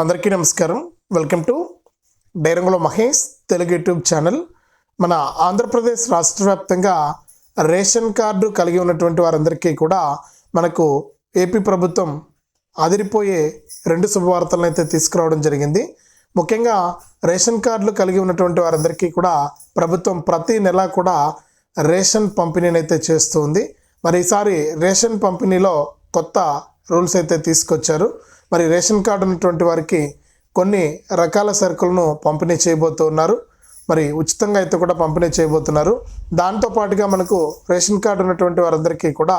అందరికీ నమస్కారం. Welcome to డైరంగుల మహేష్ తెలుగు యూట్యూబ్ ఛానల్. మన ఆంధ్రప్రదేశ్ రాష్ట్ర వ్యాప్తంగా రేషన్ కార్డు కలిగి ఉన్నటువంటి వారందరికీ కూడా మనకు ఏపీ ప్రభుత్వం అదిరిపోయే రెండు శుభవార్తలను అయితే తీసుకురావడం జరిగింది. ముఖ్యంగా రేషన్ కార్డులు కలిగి ఉన్నటువంటి వారందరికీ కూడా ప్రభుత్వం ప్రతి నెల కూడా రేషన్ పంపిణీని అయితే చేస్తుంది మరి ఈసారి రేషన్ పంపిణీలో కొత్త రూల్స్ అయితే తీసుకొచ్చారు. మరి రేషన్ కార్డు ఉన్నటువంటి వారికి కొన్ని రకాల సరుకులను పంపిణీ చేయబోతున్నారు. మరి ఉచితంగా అయితే కూడా పంపిణీ చేయబోతున్నారు. దాంతో పాటుగా మనకు రేషన్ కార్డు ఉన్నటువంటి వారందరికీ కూడా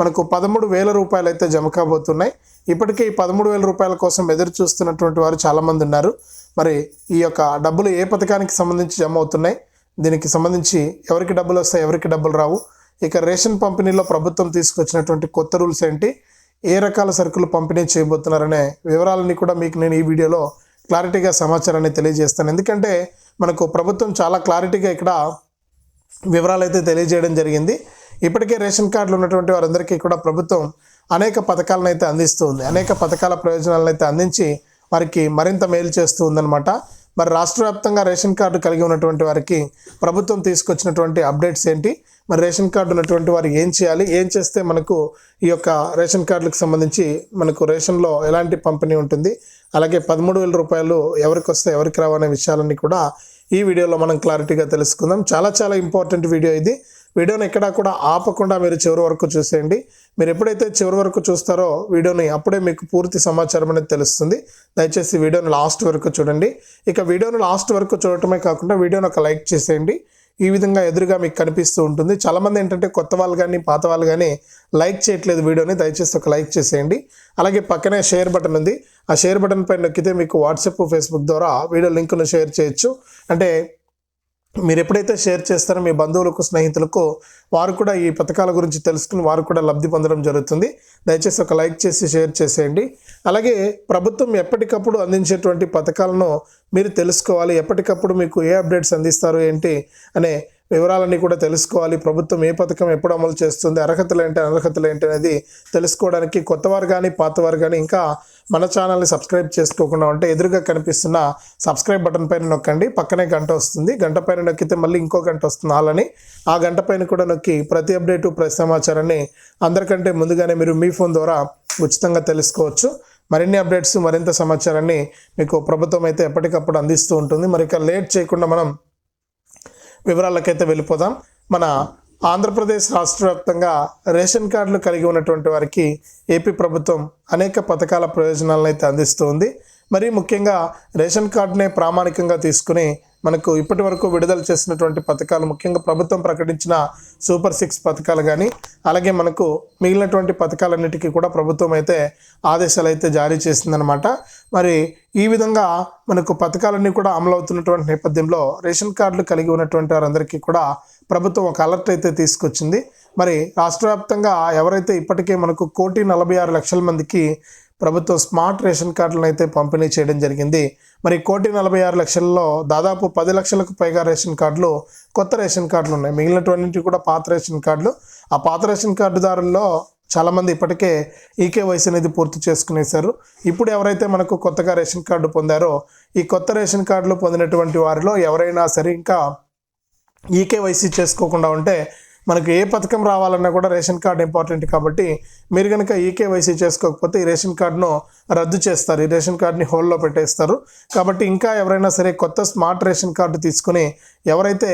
మనకు పదమూడు వేల రూపాయలు అయితే జమ కాబోతున్నాయి. ఇప్పటికే ఈ పదమూడు వేల రూపాయల కోసం ఎదురు చూస్తున్నటువంటి వారు చాలామంది ఉన్నారు. మరి ఈ యొక్క డబ్బులు ఏ పథకానికి సంబంధించి జమ అవుతున్నాయి? దీనికి సంబంధించి ఎవరికి డబ్బులు వస్తాయి? ఎవరికి డబ్బులు రావు? ఇక రేషన్ పంపిణీలో ప్రభుత్వం తీసుకొచ్చినటువంటి కొత్త రూల్స్ ఏంటి? ఏ రకాల సరుకులు పంపిణీ చేయబోతున్నారనే వివరాలని కూడా మీకు నేను ఈ వీడియోలో క్లారిటీగా సమాచారాన్ని తెలియజేస్తాను. ఎందుకంటే మనకు ప్రభుత్వం చాలా క్లారిటీగా ఇక్కడ వివరాలు అయితే తెలియజేయడం జరిగింది. ఇప్పటికే రేషన్ కార్డులు ఉన్నటువంటి వారందరికీ కూడా ప్రభుత్వం అనేక పథకాలను అయితే అందిస్తుంది అనేక పథకాల ప్రయోజనాలను అయితే అందించి వారికి మరింత మేలు చేస్తూ ఉందన్నమాట. మరి రాష్ట్ర వ్యాప్తంగా రేషన్ కార్డు కలిగి ఉన్నటువంటి వారికి ప్రభుత్వం తీసుకొచ్చినటువంటి అప్డేట్స్ ఏంటి? మరి రేషన్ కార్డు ఉన్నటువంటి వారు ఏం చేయాలి? ఏం చేస్తే మనకు ఈ యొక్క రేషన్ కార్డులకు సంబంధించి మనకు రేషన్లో ఎలాంటి పంపిణీ ఉంటుంది? అలాగే పదమూడు వేల రూపాయలు ఎవరికి వస్తే ఎవరికి రావు అనే విషయాలన్నీ కూడా ఈ వీడియోలో మనం క్లారిటీగా తెలుసుకుందాం. చాలా చాలా ఇంపార్టెంట్ వీడియో ఇది. వీడియోని ఎక్కడా కూడా ఆపకుండా మీరు చివరి వరకు చూసేయండి. మీరు ఎప్పుడైతే చివరి వరకు చూస్తారో వీడియోని అప్పుడే మీకు పూర్తి సమాచారం అనేది తెలుస్తుంది. దయచేసి వీడియోని లాస్ట్ వరకు చూడండి. ఇక వీడియోని లాస్ట్ వరకు చూడటమే కాకుండా వీడియోని ఒక లైక్ చేసేయండి. ఈ విధంగా ఎదురుగా మీకు కనిపిస్తూ ఉంటుంది. చాలామంది ఏంటంటే కొత్త వాళ్ళు కానీ పాత వాళ్ళు కానీ లైక్ చేయట్లేదు వీడియోని. దయచేసి ఒక లైక్ చేసేయండి. అలాగే పక్కనే షేర్ బటన్ ఉంది. ఆ షేర్ బటన్ పైన నొక్కితే మీకు వాట్సాప్ ఫేస్బుక్ ద్వారా వీడియో లింక్ను షేర్ చేయొచ్చు. అంటే మీరు ఎప్పుడైతే షేర్ చేస్తారో మీ బంధువులకు స్నేహితులకు వారు కూడా ఈ పథకాల గురించి తెలుసుకుని వారు కూడా లబ్ధి పొందడం జరుగుతుంది. దయచేసి ఒక లైక్ చేసి షేర్ చేసేయండి. అలాగే ప్రభుత్వం ఎప్పటికప్పుడు అందించేటువంటి పథకాలను మీరు తెలుసుకోవాలి. ఎప్పటికప్పుడు మీకు ఏ అప్డేట్స్ అందిస్తారు ఏంటి అనే వివరాలన్నీ కూడా తెలుసుకోవాలి. ప్రభుత్వం ఏ పథకం ఎప్పుడు అమలు చేస్తుంది అర్హతలు ఏంటి అనర్హతలు ఏంటి అనేది తెలుసుకోవడానికి కొత్త వారు కానీ పాత వారు కానీ ఇంకా మన ఛానల్ని సబ్స్క్రైబ్ చేసుకోకుండా ఉంటే ఎదురుగా కనిపిస్తున్న సబ్స్క్రైబ్ బటన్ పైన నొక్కండి. పక్కనే గంట వస్తుంది. గంట పైన నొక్కితే మళ్ళీ ఇంకో గంట వస్తుంది అలాని ఆ గంట పైన కూడా నొక్కి ప్రతి అప్డేటు ప్రతి సమాచారాన్ని అందరికంటే ముందుగానే మీరు మీ ఫోన్ ద్వారా ఉచితంగా తెలుసుకోవచ్చు. మరిన్ని అప్డేట్స్ మరింత సమాచారాన్ని మీకు ప్రభుత్వం అయితే ఎప్పటికప్పుడు అందిస్తూ ఉంటుంది. మరి ఇక లేట్ చేయకుండా మనం వివరాలకైతే వెళ్ళిపోదాం. మన ఆంధ్రప్రదేశ్ రాష్ట్ర వ్యాప్తంగా రేషన్ కార్డులు కలిగి ఉన్నటువంటి వారికి ఏపీ ప్రభుత్వం అనేక పథకాల ప్రయోజనాలను అయితే అందిస్తుంది. మరి ముఖ్యంగా రేషన్ కార్డునే ప్రామాణికంగా తీసుకుని మనకు ఇప్పటి వరకు విడుదల చేసినటువంటి పథకాలు ముఖ్యంగా ప్రభుత్వం ప్రకటించిన సూపర్ సిక్స్ పథకాలు కానీ అలాగే మనకు మిగిలినటువంటి పథకాలన్నిటికీ కూడా ప్రభుత్వం అయితే ఆదేశాలు అయితే జారీ చేసిందనమాట మరి ఈ విధంగా మనకు పథకాలన్నీ కూడా అమలు అవుతున్నటువంటి నేపథ్యంలో రేషన్ కార్డులు కలిగి ఉన్నటువంటి వారందరికీ కూడా ప్రభుత్వం ఒక అలర్ట్ అయితే తీసుకొచ్చింది. మరి రాష్ట్ర వ్యాప్తంగా ఎవరైతే ఇప్పటికే మనకు కోటి నలభై ఆరు లక్షల మందికి ప్రభుత్వం స్మార్ట్ రేషన్ కార్డులను అయితే పంపిణీ చేయడం జరిగింది మరి కోటి నలభై ఆరు లక్షల్లో దాదాపు పది లక్షలకు పైగా రేషన్ కార్డులు కొత్త రేషన్ కార్డులు ఉన్నాయి. మిగిలినటువంటి కూడా పాత రేషన్ కార్డులు. ఆ పాత రేషన్ కార్డుదారుల్లో చాలామంది ఇప్పటికే ఈకేవైసీ అనేది పూర్తి చేసుకునేశారు. ఇప్పుడు ఎవరైతే మనకు కొత్తగా రేషన్ కార్డు పొందారో ఈ కొత్త రేషన్ కార్డులు పొందినటువంటి వారిలో ఎవరైనా సరే ఇంకా ఈకేవైసీ చేసుకోకుండా ఉంటే మనకు ఏ పథకం రావాలన్నా కూడా రేషన్ కార్డు ఇంపార్టెంట్ కాబట్టి మీరు కనుక ఈకేవైసీ చేసుకోకపోతే ఈ రేషన్ కార్డును రద్దు చేస్తారు. ఈ రేషన్ కార్డుని హోల్డ్లో పెట్టేస్తారు. కాబట్టి ఇంకా ఎవరైనా సరే కొత్త స్మార్ట్ రేషన్ కార్డు తీసుకుని ఎవరైతే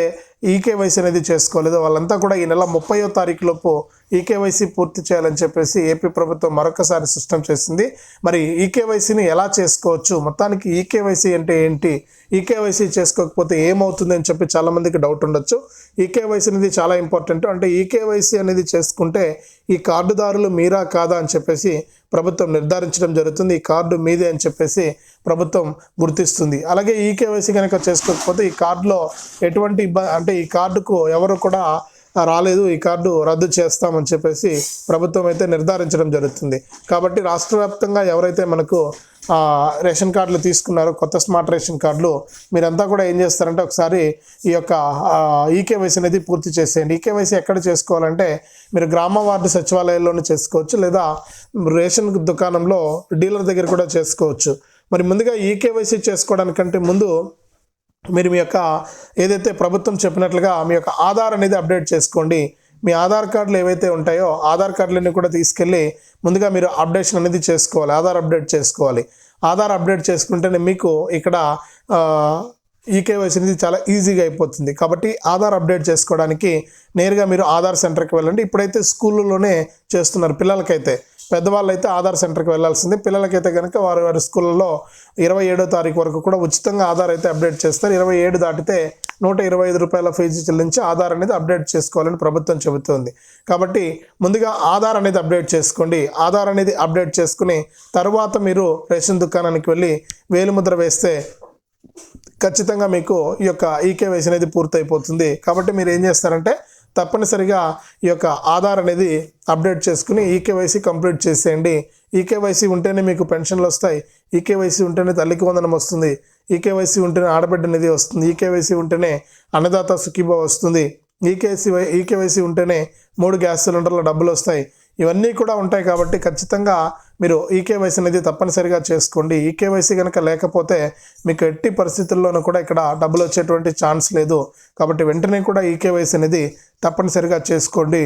ఈకేవైసీ అనేది చేసుకోలేదో వాళ్ళంతా కూడా ఈ నెల ముప్పయో తారీఖు లోపు ఈకేవైసీ పూర్తి చేయాలని చెప్పేసి ఏపీ ప్రభుత్వం మరొకసారి స్పష్టం చేసింది. మరి ఈకేవైసీని ఎలా చేసుకోవచ్చు? మొత్తానికి ఈకేవైసీ అంటే ఏంటి? ఈకేవైసీ చేసుకోకపోతే ఏమవుతుంది అని చెప్పి చాలామందికి డౌట్ ఉండొచ్చు. ఈకేవైసీ అనేది చాలా ఇంపార్టెంట్. అంటే ఈకేవైసీ అనేది చేసుకుంటే ఈ కార్డుదారులు మీరా కాదా అని చెప్పేసి ప్రభుత్వం నిర్ధారించడం జరుగుతుంది. ఈ కార్డు మీదే అని చెప్పేసి ప్రభుత్వం గుర్తిస్తుంది. అలాగే ఈ కేవైసీ కనుక చేసుకోకపోతే ఈ కార్డులో ఎటువంటి ఇబ్బంది అంటే ఈ కార్డుకు ఎవరు కూడా రాలేదు ఈ కార్డు రద్దు చేస్తామని చెప్పేసి ప్రభుత్వం అయితే నిర్ధారించడం జరుగుతుంది. కాబట్టి రాష్ట్ర వ్యాప్తంగా ఎవరైతే మనకు రేషన్ కార్డులు తీసుకున్నారో కొత్త స్మార్ట్ రేషన్ కార్డులు మీరంతా కూడా ఏం చేస్తారంటే ఒకసారి ఈ యొక్క ఈకేవైసీ అనేది పూర్తి చేసేయండి. ఈకేవైసీ ఎక్కడ చేసుకోవాలంటే మీరు గ్రామ వార్డు సచివాలయంలోనే చేసుకోవచ్చు లేదా రేషన్ దుకాణంలో డీలర్ దగ్గర కూడా చేసుకోవచ్చు. మరి ముందుగా ఈ కేవైసీ చేసుకోవడానికంటే ముందు మీరు మీ యొక్క ఏదైతే ప్రభుత్వం చెప్పినట్లుగా మీ యొక్క ఆధార్ అనేది అప్డేట్ చేసుకోండి. మీ ఆధార్ కార్డులు ఏవైతే ఉంటాయో ఆధార్ కార్డులన్నీ కూడా తీసుకెళ్ళి ముందుగా మీరు అప్డేషన్ అనేది చేసుకోవాలి. ఆధార్ అప్డేట్ చేసుకోవాలి. ఆధార్ అప్డేట్ చేసుకుంటేనే మీకు ఇక్కడ ఈ అనేది చాలా ఈజీగా అయిపోతుంది. కాబట్టి ఆధార్ అప్డేట్ చేసుకోవడానికి నేరుగా మీరు ఆధార్ సెంటర్కి వెళ్ళండి. ఇప్పుడైతే స్కూళ్ళలోనే చేస్తున్నారు పిల్లలకైతే. పెద్దవాళ్ళు అయితే ఆధార్ సెంటర్కి వెళ్ళాల్సింది. పిల్లలకైతే కనుక వారి వారి స్కూళ్ళలో ఇరవై ఏడో తారీఖు వరకు కూడా ఉచితంగా ఆధార్ అయితే అప్డేట్ చేస్తారు. ఇరవై ఏడు దాటితే నూట ఇరవై ఐదు రూపాయల ఫీజు చెల్లించి ఆధార్ అనేది అప్డేట్ చేసుకోవాలని ప్రభుత్వం చెబుతోంది. కాబట్టి ముందుగా ఆధార్ అనేది అప్డేట్ చేసుకోండి. ఆధార్ అనేది అప్డేట్ చేసుకుని తర్వాత మీరు రేషన్ దుకాణానికి వెళ్ళి వేలిముద్ర వేస్తే ఖచ్చితంగా మీకు ఈ యొక్క ఈకేవైసీ అనేది పూర్తయిపోతుంది. కాబట్టి మీరు ఏం చేస్తారంటే తప్పనిసరిగా ఈ యొక్క ఆధార్ అనేది అప్డేట్ చేసుకుని ఈకేవైసీ కంప్లీట్ చేసేయండి. ఈకేవైసీ ఉంటేనే మీకు పెన్షన్లు వస్తాయి. ఈకేవైసీ ఉంటేనే తల్లికి వందనం వస్తుంది. ఈకేవైసీ ఉంటేనే ఆడబిడ్డ అనేది వస్తుంది. ఈకేవైసీ ఉంటేనే అన్నదాత సుఖీభా వస్తుంది. ఈకేసీ ఈకేవైసీ ఉంటేనే మూడు గ్యాస్ సిలిండర్ల డబ్బులు వస్తాయి. ఇవన్నీ కూడా ఉంటాయి కాబట్టి ఖచ్చితంగా మీరు ఈకేవైసీ అనేది తప్పనిసరిగా చేసుకోండి. ఈకేవైసీ కనుక లేకపోతే మీకు ఎట్టి పరిస్థితుల్లోనూ కూడా ఇక్కడ డబ్బులు వచ్చేటువంటి ఛాన్స్ లేదు. కాబట్టి వెంటనే కూడా ఈకేవైసీ అనేది తప్పనిసరిగా చేసుకోండి.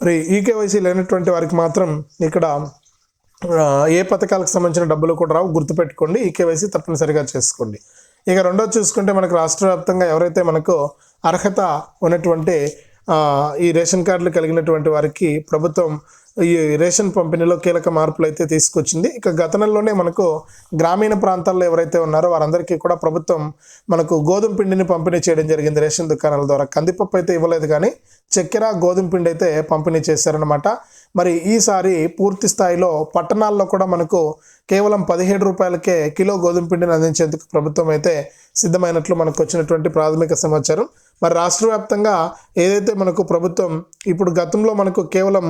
మరి ఈకేవైసీ లేనటువంటి వారికి మాత్రం ఇక్కడ ఏ పథకాలకు సంబంధించిన డబ్బులు కూడా రావు. గుర్తుపెట్టుకోండి ఈకేవైసీ తప్పనిసరిగా చేసుకోండి. ఇక రెండోది చూసుకుంటే మనకు రాష్ట్ర వ్యాప్తంగా ఎవరైతే మనకు అర్హత ఉన్నటువంటి ఈ రేషన్ కార్డులు కలిగినటువంటి వారికి ప్రభుత్వం ఈ రేషన్ పంపిణీలో కీలక మార్పులు అయితే తీసుకొచ్చింది. ఇక గత నెలలోనే మనకు గ్రామీణ ప్రాంతాల్లో ఎవరైతే ఉన్నారో వారందరికీ కూడా ప్రభుత్వం మనకు గోధుమ పిండిని పంపిణీ చేయడం జరిగింది రేషన్ దుకాణాల ద్వారా. కందిపప్పు అయితే ఇవ్వలేదు కానీ చక్కెర గోధుమ పిండి అయితే పంపిణీ చేశారనమాట మరి ఈసారి పూర్తి స్థాయిలో పట్టణాల్లో కూడా మనకు కేవలం పదిహేడు రూపాయలకే కిలో గోధుమ పిండిని అందించేందుకు ప్రభుత్వం అయితే సిద్ధమైనట్లు మనకు వచ్చినటువంటి ప్రాథమిక సమాచారం. మరి రాష్ట్ర వ్యాప్తంగా ఏదైతే మనకు ప్రభుత్వం ఇప్పుడు గతంలో మనకు కేవలం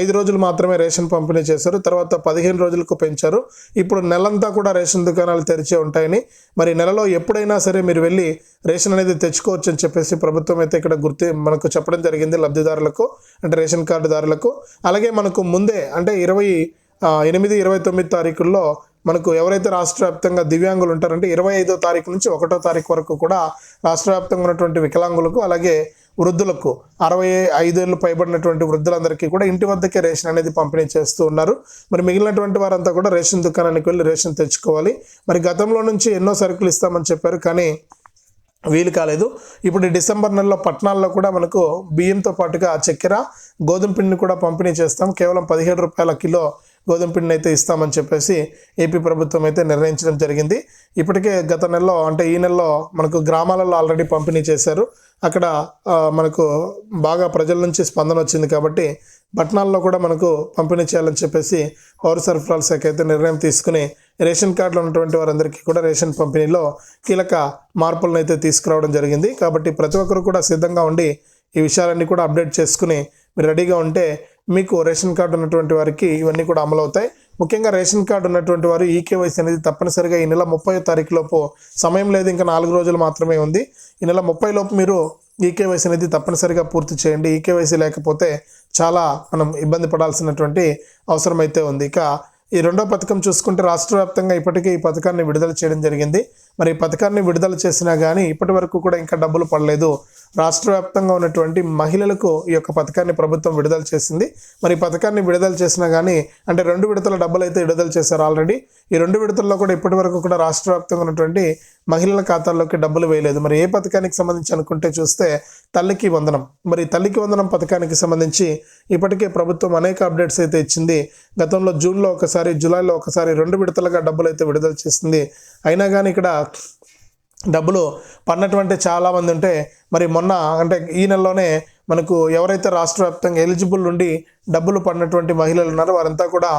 ఐదు రోజులు మాత్రమే రేషన్ పంపిణీ చేశారు తర్వాత పదిహేను రోజులకు పెంచారు. ఇప్పుడు నెలంతా కూడా రేషన్ దుకాణాలు తెరిచే ఉంటాయని మరి నెలలో ఎప్పుడైనా సరే మీరు వెళ్ళి రేషన్ అనేది తెచ్చుకోవచ్చు అని చెప్పేసి ప్రభుత్వం అయితే ఇక్కడ గుర్తి మనకు చెప్పడం జరిగింది లబ్ధిదారులకు అంటే రేషన్ కార్డుదారులకు. అలాగే మనకు ముందే అంటే ఇరవై ఎనిమిది ఇరవై తొమ్మిది తారీఖుల్లో మనకు ఎవరైతే రాష్ట్ర వ్యాప్తంగా దివ్యాంగులు ఉంటారంటే ఇరవై ఐదో తారీఖు నుంచి ఒకటో తారీఖు వరకు కూడా రాష్ట్ర వ్యాప్తంగా ఉన్నటువంటి వికలాంగులకు అలాగే వృద్ధులకు అరవై ఐదేళ్ళు పైబడినటువంటి వృద్ధులందరికీ కూడా ఇంటి వద్దకే రేషన్ అనేది పంపిణీ చేస్తూ ఉన్నారు. మరి మిగిలినటువంటి వారంతా కూడా రేషన్ దుకాణానికి వెళ్ళి రేషన్ తెచ్చుకోవాలి. మరి గతంలో నుంచి ఎన్నో సరుకులు ఇస్తామని చెప్పారు కానీ వీలు కాలేదు. ఇప్పుడు డిసెంబర్ నెలలో పట్టణాల్లో కూడా మనకు బియ్యంతో పాటుగా చక్కెర గోధుమ పిండిని కూడా పంపిణీ చేస్తాం. కేవలం పదిహేడు రూపాయల కిలో గోధుమ పిండిని అయితే ఇస్తామని చెప్పేసి ఏపీ ప్రభుత్వం అయితే నిర్ణయించడం జరిగింది. ఇప్పటికే గత నెలలో అంటే ఈ నెలలో మనకు గ్రామాలలో ఆల్రెడీ పంపిణీ చేశారు. అక్కడ మనకు బాగా ప్రజల నుంచి స్పందన వచ్చింది కాబట్టి పట్టణాల్లో కూడా మనకు పంపిణీ చేయాలని చెప్పేసి పౌర సరఫరాల శాఖ అయితే నిర్ణయం తీసుకుని రేషన్ కార్డులు ఉన్నటువంటి వారందరికీ కూడా రేషన్ పంపిణీలో కీలక మార్పులను అయితే తీసుకురావడం జరిగింది. కాబట్టి ప్రతి ఒక్కరు కూడా సిద్ధంగా ఉండి ఈ విషయాలన్నీ కూడా అప్డేట్ చేసుకుని మీరు రెడీగా ఉంటే మీకు రేషన్ కార్డు ఉన్నటువంటి వారికి ఇవన్నీ కూడా అమలు అవుతాయి. ముఖ్యంగా రేషన్ కార్డు ఉన్నటువంటి వారు ఈ కేవైసీ అనేది తప్పనిసరిగా ఈ నెల ముప్పై తారీఖు లోపు సమయం లేదు ఇంకా నాలుగు రోజులు మాత్రమే ఉంది. ఈ నెల ముప్పై లోపు మీరు ఈ కేవైసీ అనేది తప్పనిసరిగా పూర్తి చేయండి. ఈ కేవైసీ లేకపోతే చాలా మనం ఇబ్బంది పడాల్సినటువంటి అవసరం అయితే ఉంది. ఇక ఈ రెండో పథకం చూసుకుంటే రాష్ట్ర వ్యాప్తంగా ఇప్పటికే ఈ పథకాన్ని విడుదల చేయడం జరిగింది. మరి ఈ పథకాన్ని విడుదల చేసినా కానీ ఇప్పటి వరకు కూడా ఇంకా డబ్బులు పడలేదు. రాష్ట్ర వ్యాప్తంగా ఉన్నటువంటి మహిళలకు ఈ యొక్క పథకాన్ని ప్రభుత్వం విడుదల చేసింది. మరి పథకాన్ని విడుదల చేసినా కానీ అంటే రెండు విడతల డబ్బులు అయితే విడుదల చేశారు ఆల్రెడీ. ఈ రెండు విడతల్లో కూడా ఇప్పటి వరకు కూడా రాష్ట్ర వ్యాప్తంగా ఉన్నటువంటి మహిళల ఖాతాల్లోకి డబ్బులు వేయలేదు. మరి ఏ పథకానికి సంబంధించి అనుకుంటే చూస్తే తల్లికి వందనం. మరి తల్లికి వందనం పథకానికి సంబంధించి ఇప్పటికే ప్రభుత్వం అనేక అప్డేట్స్ అయితే ఇచ్చింది. గతంలో జూన్లో ఒకసారి జూలైలో ఒకసారి రెండు విడతలుగా డబ్బులు అయితే విడుదల చేసింది. అయినా కానీ ఇక్కడ డబ్బులు పడినటువంటి చాలామంది ఉంటే మరి మొన్న అంటే ఈ నెలలోనే మనకు ఎవరైతే రాష్ట్ర వ్యాప్తంగా ఎలిజిబుల్ ఉండి డబ్బులు పడినటువంటి మహిళలు ఉన్నారో వారంతా కూడా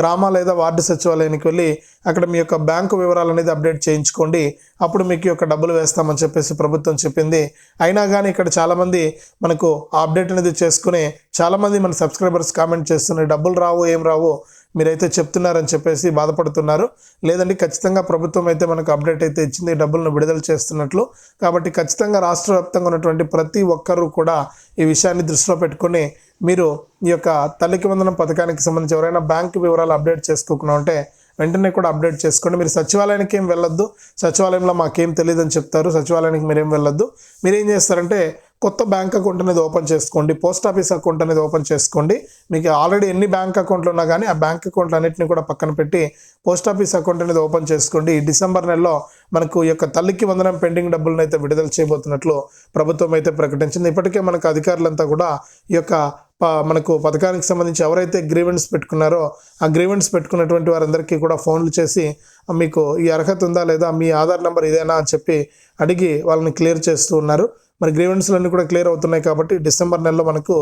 గ్రామ లేదా వార్డు సచివాలయానికి వెళ్ళి అక్కడ మీ యొక్క బ్యాంకు వివరాలు అనేది అప్డేట్ చేయించుకోండి. అప్పుడు మీకు యొక్క డబ్బులు వేస్తామని చెప్పేసి ప్రభుత్వం చెప్పింది. అయినా కానీ ఇక్కడ చాలామంది మనకు ఆ అప్డేట్ అనేది చేసుకుని చాలామంది మన సబ్స్క్రైబర్స్ కామెంట్ చేస్తున్నారు డబ్బులు రావు ఏం రావు? మీరైతే చెప్తున్నారని చెప్పేసి బాధపడుతున్నారు. లేదండి ఖచ్చితంగా ప్రభుత్వం అయితే మనకు అప్డేట్ అయితే ఇచ్చింది డబ్బులను విడుదల చేస్తున్నట్లు. కాబట్టి ఖచ్చితంగా రాష్ట్ర వ్యాప్తంగా ఉన్నటువంటి ప్రతి ఒక్కరూ కూడా ఈ విషయాన్ని దృష్టిలో పెట్టుకొని మీరు ఈ యొక్క తల్లికి వందనం పథకానికి సంబంధించి ఎవరైనా బ్యాంకు వివరాలు అప్డేట్ చేసుకోకుండా ఉంటే వెంటనే కూడా అప్డేట్ చేసుకోండి. మీరు సచివాలయానికి ఏం వెళ్ళొద్దు సచివాలయంలో మాకేం తెలియదని చెప్తారు సచివాలయానికి మీరేం వెళ్ళొద్దు. మీరేం చేస్తారంటే కొత్త బ్యాంక్ అకౌంట్ అనేది ఓపెన్ చేసుకోండి పోస్ట్ ఆఫీస్ అకౌంట్ అనేది ఓపెన్ చేసుకోండి. మీకు ఆల్రెడీ ఎన్ని బ్యాంక్ అకౌంట్లు ఉన్నా కానీ ఆ బ్యాంక్ అకౌంట్లు అన్నింటిని కూడా పక్కన పెట్టి పోస్ట్ ఆఫీస్ అకౌంట్ అనేది ఓపెన్ చేసుకోండి. ఈ డిసెంబర్ నెలలో మనకు ఈ యొక్క తల్లికి వందనం పెండింగ్ డబ్బులను అయితే విడుదల చేయబోతున్నట్లు ప్రభుత్వం అయితే ప్రకటించింది. ఇప్పటికే మనకు అధికారులంతా కూడా ఈ యొక్క మనకు పథకానికి సంబంధించి ఎవరైతే గ్రీవెన్స్ పెట్టుకున్నారో ఆ గ్రీవెన్స్ పెట్టుకున్నటువంటి వారందరికీ కూడా ఫోన్లు చేసి మీకు ఈ అర్హత ఉందా లేదా? మీ ఆధార్ నెంబర్ ఇదేనా? అని చెప్పి అడిగి వాళ్ళని క్లియర్ చేస్తూ ఉన్నారు. మరి గ్రీవెన్స్లన్నీ కూడా క్లియర్ అవుతున్నాయి కాబట్టి డిసెంబర్ నెలలో మనకు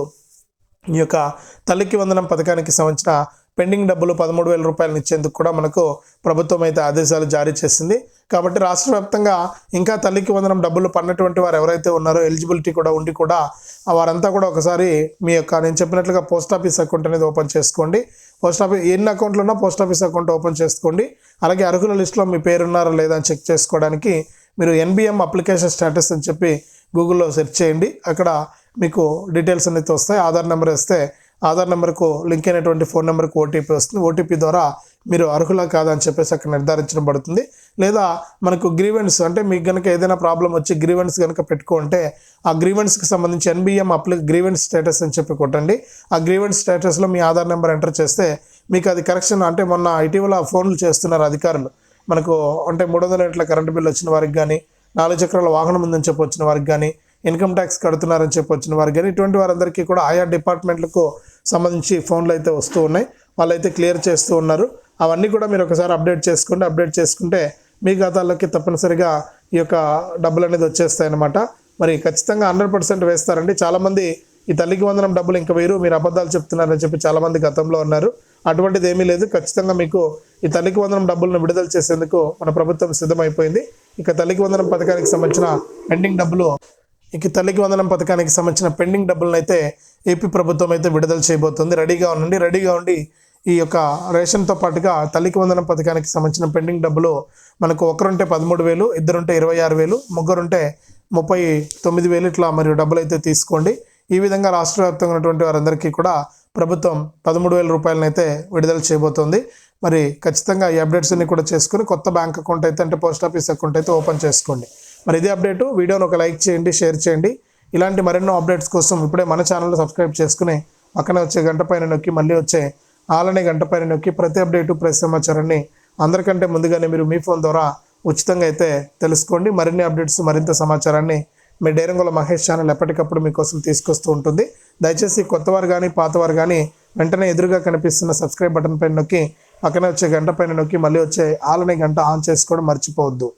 ఈ యొక్క తల్లికి వందనం పథకానికి సంబంధించిన పెండింగ్ డబ్బులు పదమూడు వేల రూపాయలను ఇచ్చేందుకు కూడా మనకు ప్రభుత్వం అయితే ఆదేశాలు జారీ చేసింది. కాబట్టి రాష్ట్ర వ్యాప్తంగా ఇంకా తల్లికి వందనం డబ్బులు పడినటువంటి వారు ఎవరైతే ఉన్నారో ఎలిజిబిలిటీ కూడా ఉండి కూడా వారంతా కూడా ఒకసారి మీ యొక్క నేను చెప్పినట్లుగా పోస్ట్ ఆఫీస్ అకౌంట్ అనేది ఓపెన్ చేసుకోండి. పోస్ట్ ఆఫీస్ ఎన్ని అకౌంట్లు ఉన్నా పోస్ట్ ఆఫీస్ అకౌంట్ ఓపెన్ చేసుకోండి. అలాగే అర్హుల లిస్టులో మీ పేరున్నారా లేదా అని చెక్ చేసుకోవడానికి మీరు ఎన్బిఎం అప్లికేషన్ స్టేటస్ అని చెప్పి గూగుల్లో సెర్చ్ చేయండి. అక్కడ మీకు డీటెయిల్స్ అనేది వస్తాయి ఆధార్ నెంబర్ వేస్తే ఆధార్ నెంబర్కు లింక్ అయినటువంటి ఫోన్ నెంబర్కి ఓటీపీ వస్తుంది. ఓటీపీ ద్వారా మీరు అర్హులా కాదా అని చెప్పేసి అక్కడ నిర్ధారించబడుతుంది లేదా మనకు గ్రీవెన్స్ అంటే మీకు కనుక ఏదైనా ప్రాబ్లం వచ్చి గ్రీవెన్స్ కనుక పెట్టుకుంటే ఆ గ్రీవెన్స్కి సంబంధించి ఎన్బిఎం అప్లి గ్రీవెన్స్ స్టేటస్ అని చెప్పి కొట్టండి. ఆ గ్రీవెన్స్ స్టేటస్లో మీ ఆధార్ నెంబర్ ఎంటర్ చేస్తే మీకు అది కరెక్షన్ అంటే మొన్న ఇటీవల ఫోన్లు చేస్తున్నారు అధికారులు. మనకు అంటే మూడు వందల యూనిట్ల కరెంటు బిల్లు వచ్చిన వారికి కానీ నాలుగు చక్రాల వాహనం ఉందని చెప్పి వచ్చిన వారికి కానీ ఇన్కమ్ ట్యాక్స్ కడుతున్నారని చెప్పి వచ్చిన వారికి కానీ ఇటువంటి వారందరికీ కూడా ఆయా డిపార్ట్మెంట్లకు సంబంధించి ఫోన్లు అయితే వస్తూ ఉన్నాయి. వాళ్ళైతే క్లియర్ చేస్తూ ఉన్నారు. అవన్నీ కూడా మీరు ఒకసారి అప్డేట్ చేసుకోండి. అప్డేట్ చేసుకుంటే మీ ఖాతాల్లోకి తప్పనిసరిగా ఈ యొక్క డబ్బులు అనేది వచ్చేస్తాయన్నమాట. మరి ఖచ్చితంగా హండ్రెడ్ పర్సెంట్ వేస్తారండి. చాలామంది ఈ తల్లికి వందనం డబ్బులు ఇంకా వేరు మీరు అబద్ధాలు చెప్తున్నారని చెప్పి చాలామంది గతంలో ఉన్నారు. అటువంటిది ఏమీ లేదు. ఖచ్చితంగా మీకు ఈ తల్లికి వందనం డబ్బులను విడుదల చేసేందుకు మన ప్రభుత్వం సిద్ధమైపోయింది. ఇక తల్లికి వందనం పథకానికి సంబంధించిన పెండింగ్ డబ్బులు ఇక తల్లికి వందనం పథకానికి సంబంధించిన పెండింగ్ డబ్బులను అయితే ఏపీ ప్రభుత్వం అయితే విడుదల చేయబోతుంది. రెడీగా ఉండండి. రెడీగా ఉండి ఈ యొక్క రేషన్తో పాటుగా తల్లికి వందనం పథకానికి సంబంధించిన పెండింగ్ డబ్బులు మనకు ఒకరుంటే పదమూడు వేలు ఇద్దరుంటే ఇరవై ఆరు వేలు ముగ్గురుంటే ముప్పై తొమ్మిది వేలు ఇట్లా మరియు డబ్బులు అయితే తీసుకోండి. ఈ విధంగా రాష్ట్ర వ్యాప్తంగా ఉన్నటువంటి వారందరికీ కూడా ప్రభుత్వం పదమూడు వేల రూపాయలను అయితే విడుదల చేయబోతోంది. మరి ఖచ్చితంగా ఈ అప్డేట్స్ అన్ని కూడా చేసుకుని కొత్త బ్యాంక్ అకౌంట్ అయితే అంటే పోస్ట్ ఆఫీస్ అకౌంట్ అయితే ఓపెన్ చేసుకోండి. మరి ఇదే అప్డేటు. వీడియోని ఒక లైక్ చేయండి షేర్ చేయండి. ఇలాంటి మరెన్నో అప్డేట్స్ కోసం ఇప్పుడే మన ఛానల్ సబ్స్క్రైబ్ చేసుకుని పక్కనే వచ్చే గంట పైన నొక్కి మళ్ళీ వచ్చే ఆలనే గంట పైన నొక్కి ప్రతి అప్డేటు ప్రతి సమాచారాన్ని అందరికంటే ముందుగానే మీరు మీ ఫోన్ ద్వారా ఉచితంగా అయితే తెలుసుకోండి. మరిన్ని అప్డేట్స్ మరింత సమాచారాన్ని మీ డైరంగుల మహేష్ ఛానల్ ఎప్పటికప్పుడు మీకోసం తీసుకొస్తూ ఉంటుంది. దయచేసి కొత్తవారు కానీ పాతవారు కానీ వెంటనే ఎదురుగా కనిపిస్తున్న సబ్స్క్రైబ్ బటన్ పైన నొక్కి పక్కనే వచ్చే గంట పైన నొక్కి మళ్ళీ వచ్చే ఆలనే గంట ఆన్ చేసుకోవడం మర్చిపోవద్దు.